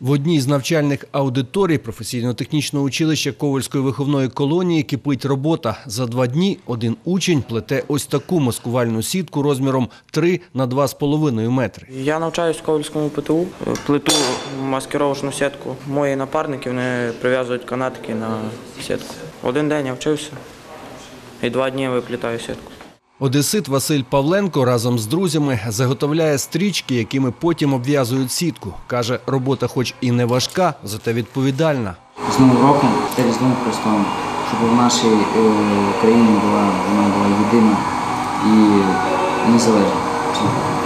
В одній з навчальних аудиторій професійно-технічного училища Ковальської виховної колонії кипить робота. За два дні один учень плете ось таку маскувальну сітку розміром 3 на 2,5 метри. Я навчаюсь в Ковальському ПТУ, плету маскировочну сітку. Мої напарники вони прив'язують канатики на сітку. Один день я вчився і два дні виплітаю сітку. Одесит Василь Павленко разом з друзями заготовляє стрічки, якими потім обв'язують сітку. Каже, робота хоч і не важка, зате відповідальна. з Новим роком, та Новим Христом, щоб в нашій е, країні була вона була єдина і незалежна.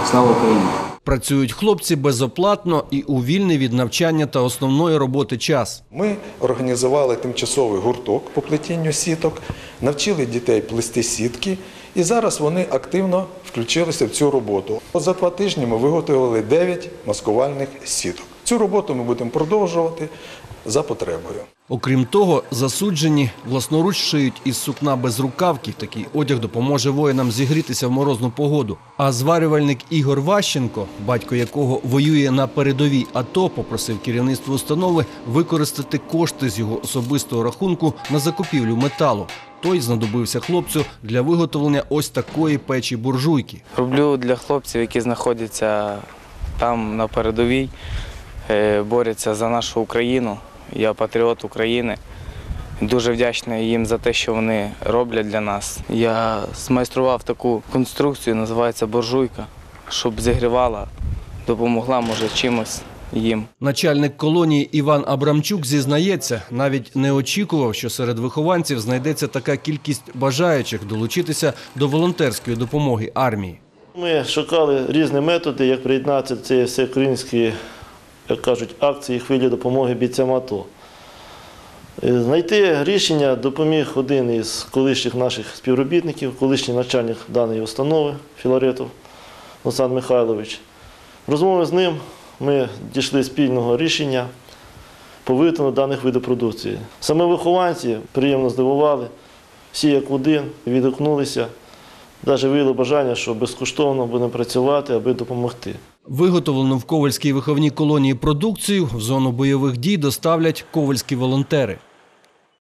Слава Україні! Працюють хлопці безоплатно і у вільний від навчання та основної роботи час. Ми організували тимчасовий гурток по плетінню сіток, навчили дітей плести сітки, і зараз вони активно включилися в цю роботу. За два тижні ми виготовили 9 маскувальних сіток. Цю роботу ми будемо продовжувати за потребою. Окрім того, засуджені власноруч шиють із сукна без рукавки. Такий одяг допоможе воїнам зігрітися в морозну погоду. А зварювальник Ігор Ващенко, батько якого воює на передовій АТО, попросив керівництво установи використати кошти з його особистого рахунку на закупівлю металу. Той знадобився хлопцю для виготовлення ось такої печі буржуйки. Роблю для хлопців, які знаходяться там на передовій, борються за нашу Україну. Я патріот України. Дуже вдячний їм за те, що вони роблять для нас. Я змайстрував таку конструкцію, називається боржуйка, щоб зігрівала, допомогла, може, чимось їм. Начальник колонії Іван Абрамчук зізнається, навіть не очікував, що серед вихованців знайдеться така кількість бажаючих долучитися до волонтерської допомоги армії. Ми шукали різні методи, як приєднати ці всеукраїнські, як кажуть, акції хвилі допомоги бійцям АТО. Е, Знайти рішення допоміг один із колишніх наших співробітників, колишній начальник даної установи Філаретов Олександр Михайлович. В розмові з ним ми дійшли спільного рішення по виготовленню даних видів продукції. Саме вихованці приємно здивували, всі як один відгукнулися. Навіть виявили бажання, що безкоштовно будемо працювати, аби допомогти. Виготовлену в Ковальській виховній колонії продукцію в зону бойових дій доставлять ковальські волонтери.